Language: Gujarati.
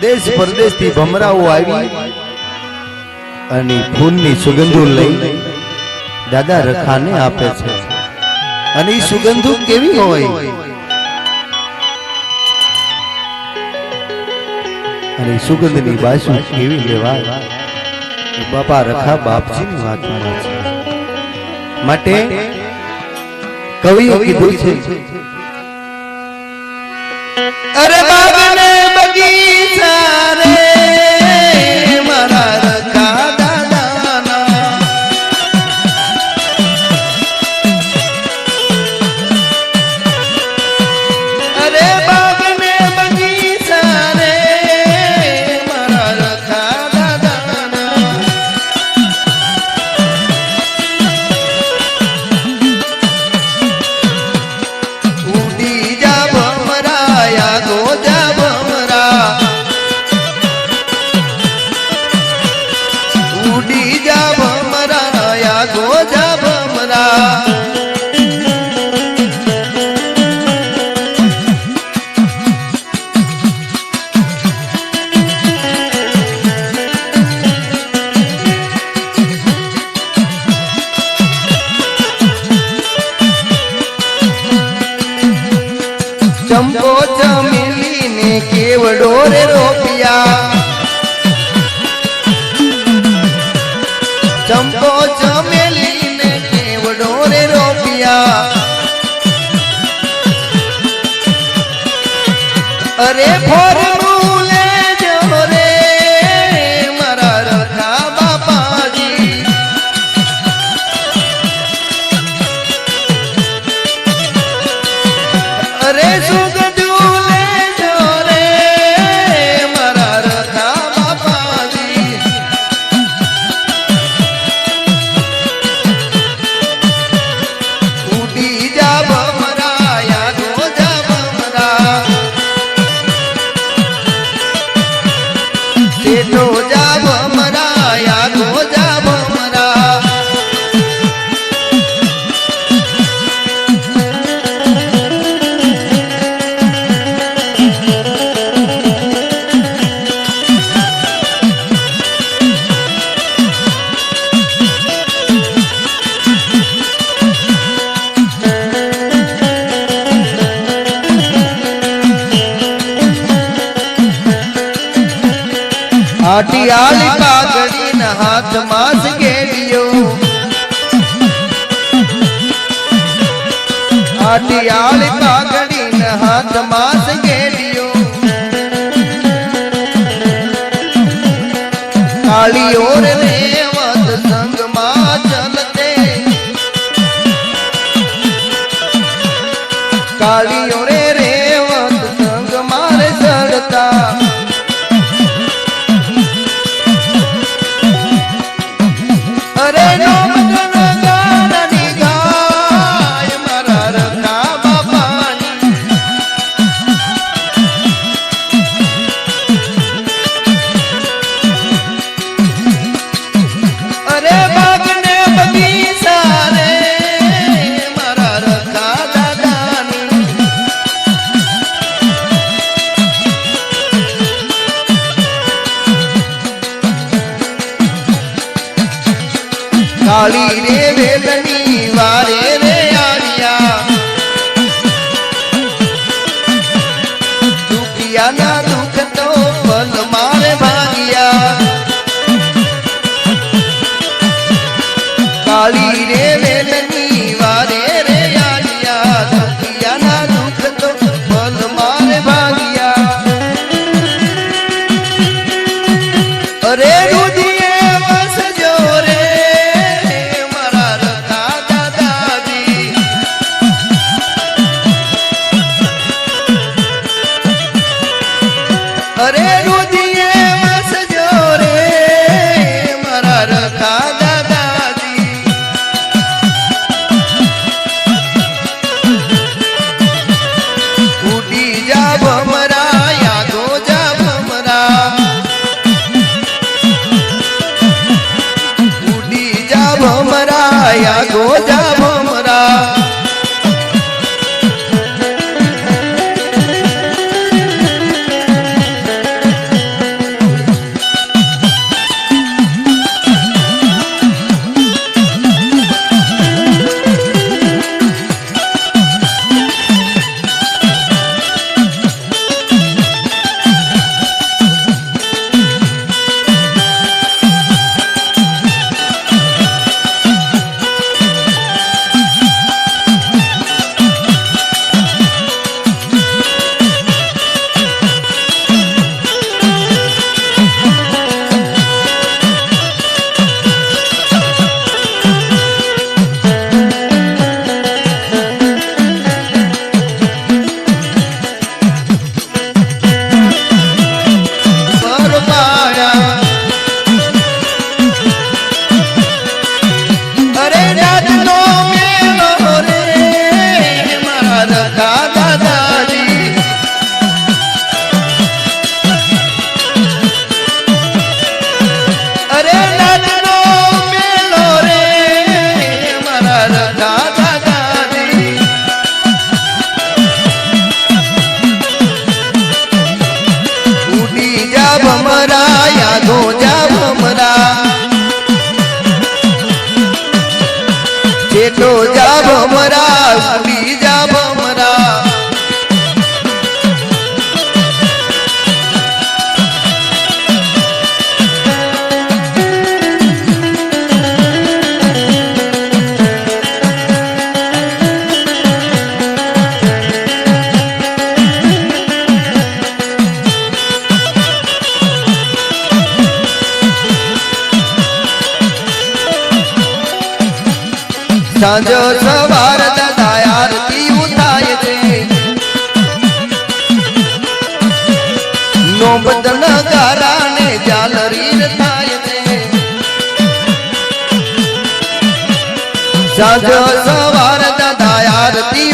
દેશ પરદેશથી ભમરાઓ આવી અને ફૂલની સુગંધો લઈ દાદા રખાને આપે છે. અને એ સુગંધો કેવી હોય? અને સુગંધની બાજુ કેવી લેવાય? બાપા રખા બાપજીની વાતમાં છે. માટે કવિઓ કીધું છે, અરે બાગને দিশারে ચંપો ચમેલી ને કેવડો રે રોપિયા ચંપો ચમેલી ને કેવડો રે રોપિયા અરે ફોરમૂલે આટિયાળી કાગડીના હાથમાં સગેડિયો આટિયાળી કાગડીના હાથમાં સગેડિયો કાળીઓ રે રેવત સંગમાં ચલતે. કાળીઓ રે રેવત સંગ મારે ચડતા. हो जा যারা બીજા ભમરા સાંજ સવાર સાંજ સવાર દાદા આરતી